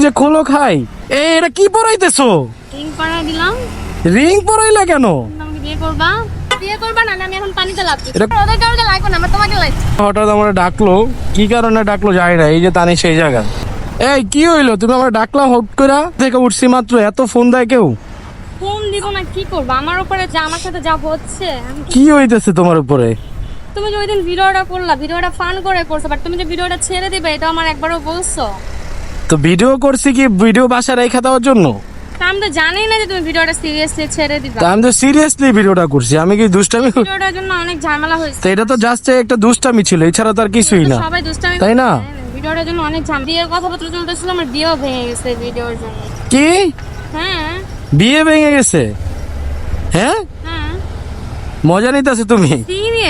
যে খোলো খাই। এ এটা কি পরাইতেছো? রিং করা দিলাম। রিং পরাইলা কেন? আমাকে বিয়ে করবা? বিয়ে করবা না না আমি এখন পানিতে লাভ ওদের কাউকে লাগবে না আমার তোমাকে লাগবে হঠাৎ আমার ডাকলো। কি কারণে ডাকলো জানি না এই যে তানি সেই জায়গা। এই কি হইল? তুমি আমার ডাকলা হট করে থেকে উঠছি মাত্র এত ফোন দেয় কেউ? ফোন দিব না কি করব? আমার উপরে যা আমার সাথে যা হচ্ছে কি- কি হইতেছে তোমার উপরে? তুমি যে ওই দিন ভিডিওটা করলা ভিডিওটা ফান করে করছ বাট তুমি যে ভিডিওটা ছেড়ে দিবে এটা আমার একবারও বলছো। তো ভিডিও করছি কি ভিডিও বাসা রেখে দেওয়ার জন্য? আমি তো জানি না যে তুমি ভিডিওটা সিরিয়াসলি ছেড়ে দিবা। তা আমি তো সিরিয়াসলি ভিডিওটা করছি আমি কি দুষ্টামি ভিডিওটার জন্য অনেক ঝামেলা হয়েছে। তো এটা তো জাস্ট একটা দুষ্টামি ছিল এছাড়া তো আর কিছুই না। সবাই দুষ্টামি তাই না? ভিডিওটার জন্য অনেক ঝামেলা বিয়ের কথাবার্তা চলতেছিল আমার বিয়েও ভেঙে গেছে ভিডিওর জন্য। কি? হ্যাঁ। বিয়ে ভেঙে গেছে? হ্যাঁ? হ্যাঁ। মজা নিতেছে তুমি?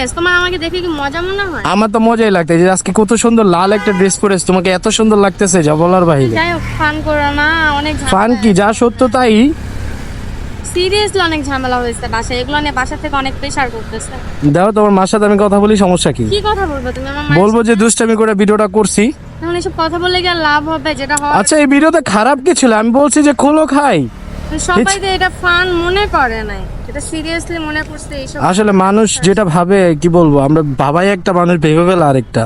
সিরিয়াস তোমার আমাকে দেখে কি মজা মনে হয়? আমার তো মজাই লাগতেছে আজকে কত সুন্দর লাল একটা ড্রেস পরেছ তোমাকে এত সুন্দর লাগতেছে যা বলার বাইরে যাই হোক ফান করো না অনেক ফান কি? যা সত্য তাই। সিরিয়াসলি অনেক ঝামেলা হয়েছে বাসায় এগুলো নিয়ে বাসা থেকে অনেক প্রেশার করতেছে। দাও তোমার মার সাথে আমি কথা বলি সমস্যা কি? কি কথা বলব তুমি? আমার বলব যে দুষ্টামি করে ভিডিওটা করছি? এখন এসব কথা কি আর লাভ হবে যেটা হয় আচ্ছা এই ভিডিওতে খারাপ কি ছিল? আমি বলছি যে খোলো খাই। সবাই তো এটা ফান মনে করে নাই। এটা সিরিয়াসলি মনে করছে এইসব। আসলে মানুষ যেটা ভাবে কি বলব আমরা বাবাই একটা মানুষ ভেবে ফেলে আরেকটা।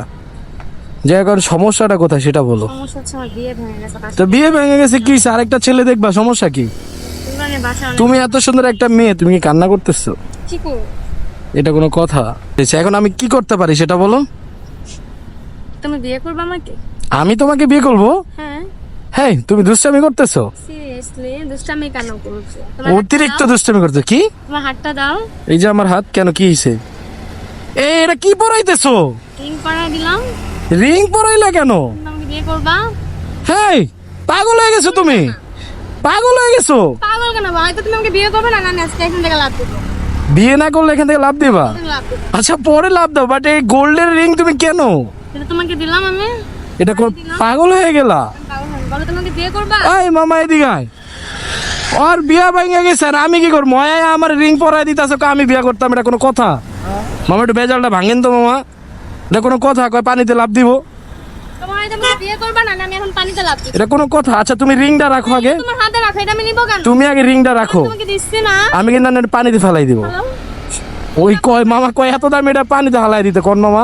যে এখন সমস্যাটা কোথায় সেটা বলো। তো বিয়ে ভেঙে গেছে কি? আরেকটা ছেলে দেখবা সমস্যা কি? অনেক তুমি এত সুন্দর একটা মেয়ে তুমি কি কান্না করতেছো? এটা কোনো কথা। আচ্ছা, এখন আমি কি করতে পারি সেটা বলো। তুমি বিয়ে করবে আমাকে? আমি তোমাকে বিয়ে করব? হ্যাঁ। হ্যাঁ তুমি দুষ্টামি করতেছো? সিরিয়াসলি দুষ্টামি কেন করছ? অতিরিক্ত দুষ্টামি করছ? কি? তোমার হাতটা দাও। এই যে আমার হাত কেন কি এ এটা কি পরাইতেছো? রিং করা দিলাম। রিং পরাইলা কেন? আমাকে বিয়ে করবা। হ্যাঁ পাগল হয়ে গেছো তুমি। পাগল হয়ে গেছো। পাগল কেন ভাই তো তুমি আমাকে বিয়ে করবে না না না, আজকে এখান থেকে লাভ দেবো। বিয়ে না করলে এখান থেকে লাভ দিবা? আচ্ছা পরে লাভ দাও বাট এই গোল্ডের রিং তুমি কেন? এটা তোমাকে দিলাম আমি। এটা পাগল হয়ে গেলা। বলো তোমাকে বিয়ে করবা? এই মামা এদিকে আয়। ওর বিয়া ভেঙে গেছে আর আমি কি করব? ময়া আমার রিং পরাই দিতেছে আমি বিয়া করতাম এটা কোনো কথা? মামা একটু বেজালটা ভাঙেন তো মামা। এটা কোনো কথা? কয় পানিতে লাভ দিব? এটা আমাকে বিয়ে করবা না না, আমি এখন পানিতে লাভ দিচ্ছি। এটা কোনো কথা? আচ্ছা তুমি রিংটা রাখো আগে। তোমার হাতে রাখো এটা আমি নিবো কেন? তুমি আগে রিংটা রাখো। তোমাকে দিচ্ছি না। আমি কিন্তু পানিতে ফেলাই দিব। ওই কয় মামা কয় এত দাম এটা পানিতে হালাই দিতে কোন মামা?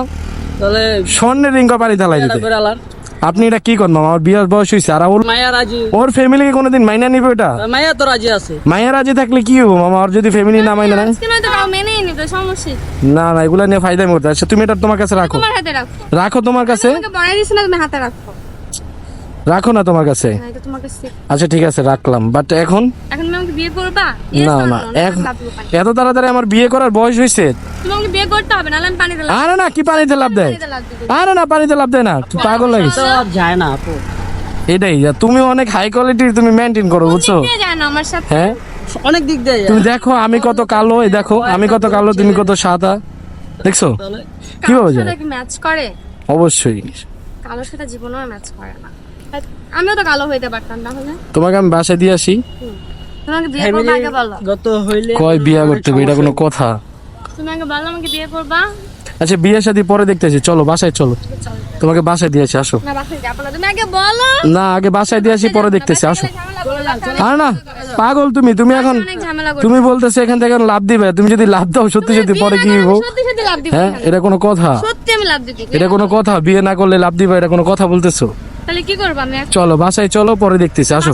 তাহলে স্বর্ণের রিং কয় পানিতে হালাই দিতে। আপনি এটা কি করেন মামা? আমার বিয়ার বয়স হয়েছে আর ওর মায়া রাজি। ওর ফ্যামিলি ফ্যামিলিকে কোনোদিন মাইনা নিবে এটা? মায়া তো রাজি আছে। মায়ের রাজি থাকলে কি হব মামা? ওর যদি ফ্যামিলি না মাইনা নেয়? কি? না না এগুলা নিয়ে ফায়দা করতে আচ্ছা তুমি এটা তোমার কাছে রাখো। তোমার হাতে রাখো। রাখো তোমার কাছে? রাখো। রাখো না তোমার কাছে? আচ্ছা ঠিক আছে রাখলাম। বাট এখন? এখন বিয়ে করবা? না না। এত তাড়াতাড়ি আমার বিয়ে করার বয়স হয়েছে তুমি আমাকে বিয়ে করতে হবে নাহলে আমি পানিতে লাভ আরে না কি পানিতে লাভ দেয় আরে না পানিতে লাভ দেয় না তুই পাগল লাগিস যায় না আপু। এটাই তুমি অনেক হাই কোয়ালিটির তুমি মেনটেন করো বুঝছ? কে যায় না আমার সাথে। হ্যাঁ? অনেক দিক দিয়ে তুমি দেখো আমি কত কালো এই দেখো আমি কত কালো তুমি কত সাদা। দেখছ? কীভাবে কালোর যায় কি ম্যাচ করে? অবশ্যই। কালোর সাথে জীবনেও ম্যাচ করে না। আমিও তো কালো হইতে পারতাম তাহলে। তোমাকে আমি বাসায় দিয়ে আসি। তোমাকে বিয়ে করবা আগে বলো। গত হইলে কয় বিয়া করতে হবে? এটা কোনো কথা। তুমি আগে বলো আমাকে বিয়ে করবা? আচ্ছা বিয়ে শাদী পরে দেখতেছি। চলো বাসায় চলো। তোমাকে বাসায় দিয়ে আসি আসো। না বাসায় যাব না। তুমি আগে বলো। না আগে বাসায় দিয়ে আসি পরে দেখতেছি আসো। আর না পাগল তুমি তুমি এখন তুমি বলতেছো এখান থেকে এখন লাভ দিবে তুমি যদি লাভ দাও সত্যি সত্যি পরে কি হইব? হ্যাঁ এটা কোনো কথা। সত্যি আমি লাভ দিতে এটা কোনো কথা বিয়ে না করলে লাভ দিবে এটা কোনো কথা বলতেছো? তাহলে কি করব আমি চলো বাসায় চলো পরে দেখতেছি আসো।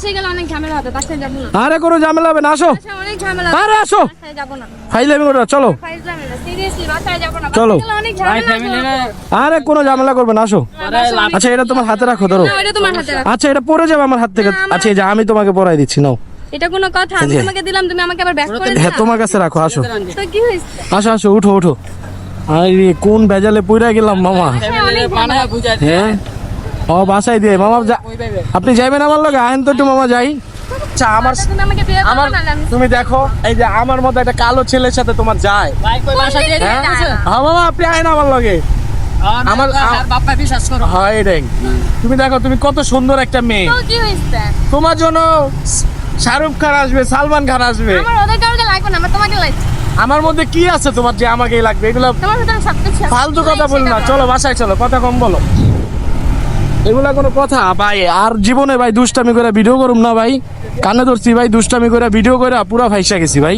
হবে বাসায় যাব না। আরে কোনো ঝামেলা হবে না আসো। অনেক ঝামেলা আরে আসো। বাসায় যাব না। ফাইলামি করো চলো। ফাইজলামি না সিরিয়াসলি বাসায় যাব না। চলো। অনেক ঝামেলা আরে কোনো ঝামেলা করবে না আসো। আচ্ছা এটা তোমার হাতে রাখো ধরো। না, তোমার হাতে রাখো। আচ্ছা এটা পরে যাবে আমার হাত থেকে। আচ্ছা এই যে আমি তোমাকে পরাই দিচ্ছি নাও। এটা কোনো কথা আমি তোমাকে দিলাম তুমি আমাকে আবার ব্যাক করে হ্যাঁ তোমার কাছে রাখো আসো। তো কি হয়েছে? আসো আসো উঠো উঠো। আরে কোন বেজালে পইরা গেলাম মামা? হ্যাঁ। ও বাসায় দিয়ে। মামা যা- আপনি যাইবেন আমার লগে? আহেন তো একটু মামা যাই। আচ্ছা আমার করো আমার তুমি দেখো এই যে আমার মতো একটা কালো ছেলের সাথে তোমার যায়। হ্যাঁ? হ্যাঁ আপনি আমার লগে। আমার- আমার বাপ্পা বিশ্বাস করো। হয় এটাই তুমি দেখো তুমি কত সুন্দর একটা মেয়ে। তোমার জন্য শাহরুখ খান আসবে সালমান খান আসবে। আমার ওদের কাউকে লাগবে না আমার তোমাকে লাগবে। আমার মধ্যে কি আছে তোমার যে আমাকেই লাগবে? এগুলো। ফালতু কথা বল না। চলো বাসায় চলো কথা কম বলো। এগুলা কোনো কথা? ভাই, আর জীবনে ভাই দুষ্টামি করে ভিডিও করুম না ভাই। কানে ধরছি ভাই, দুষ্টামি করে ভিডিও করে পুরা ফাইসা গেছি ভাই।